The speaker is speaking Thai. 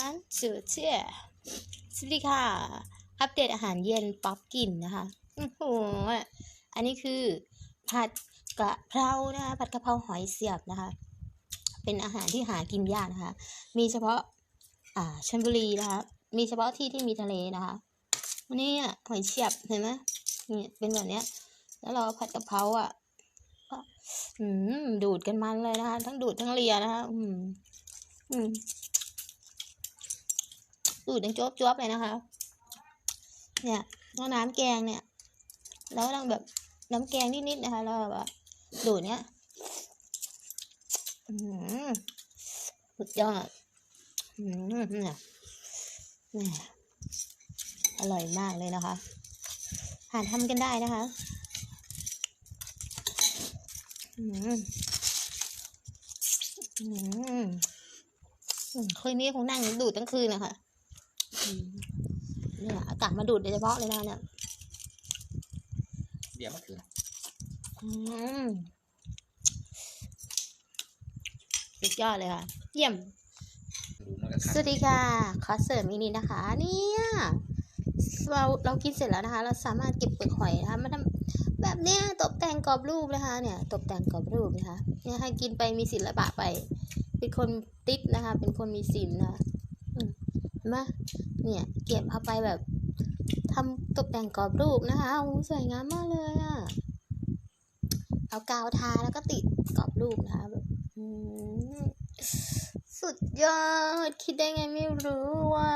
one two three สวัสดีค่ะ อัปเดตอาหารเย็นป๊อปกินนะคะโอ้โหอันนี้คือผัดกะเพรานะคะผัดกะเพราหอยเสียบนะคะ เป็นอาหารที่หากินยากนะคะ มีเฉพาะ อ่าชลบุรีนะคะ มีเฉพาะที่ที่มีทะเลนะคะอันนี้อะหอยเสียบเห็นไหมนี่เป็นแบบเนี้ย แล้วเราผัดกะเพราอะก็อืมดูดกันมันเลยนะคะ ทั้งดูดทั้งเลียนะคะ อืม อืม ดูดดังจวบจวบเลยนะคะ เนี่ยแล้วน้ำแกงเนี่ย แล้วต้องแบบน้ำแกงนิดๆนะคะ แล้วแบบดูดเนี้ยอืมสุดยอดอืมเนี่ยเนี่ยอร่อยมากเลยนะคะ หาทำกันได้นะคะอืมอืมคืนนี้คงนั่งดูดทั้งคืนนะคะ เนี่ยอากาศมาดูดโดยเฉพาะเลยนะคะเนี่ยเดี๋ยวมาคืนอืมสุดยอดเลยค่ะ เยี่ยมดูมันก็สวัสดีค่ะ ขอเสริมอีกนิดนะคะ เนี่ยเราเรากินเสร็จแล้วนะคะ เราสามารถเก็บเปลือกหอยนะคะมาทำแบบเนี้ยตกแต่งกรอบรูปนะคะ เนี่ย ตกแต่งกรอบรูปนะคะ เนี่ยให้กินไปมีศิลปะไป เป็นคนติดนะคะ เป็นคนมีศิลป์นะคะอืมเห็น ไหมเนี่ยเก็บเอาไปแบบทำตกแต่งกรอบรูปนะคะโอ้โหสวยงามมากเลยอะเอากาวทาแล้วก็ติดกรอบรูปนะคะแบบสุดยอด คิดได้ไงไม่รู้ว่า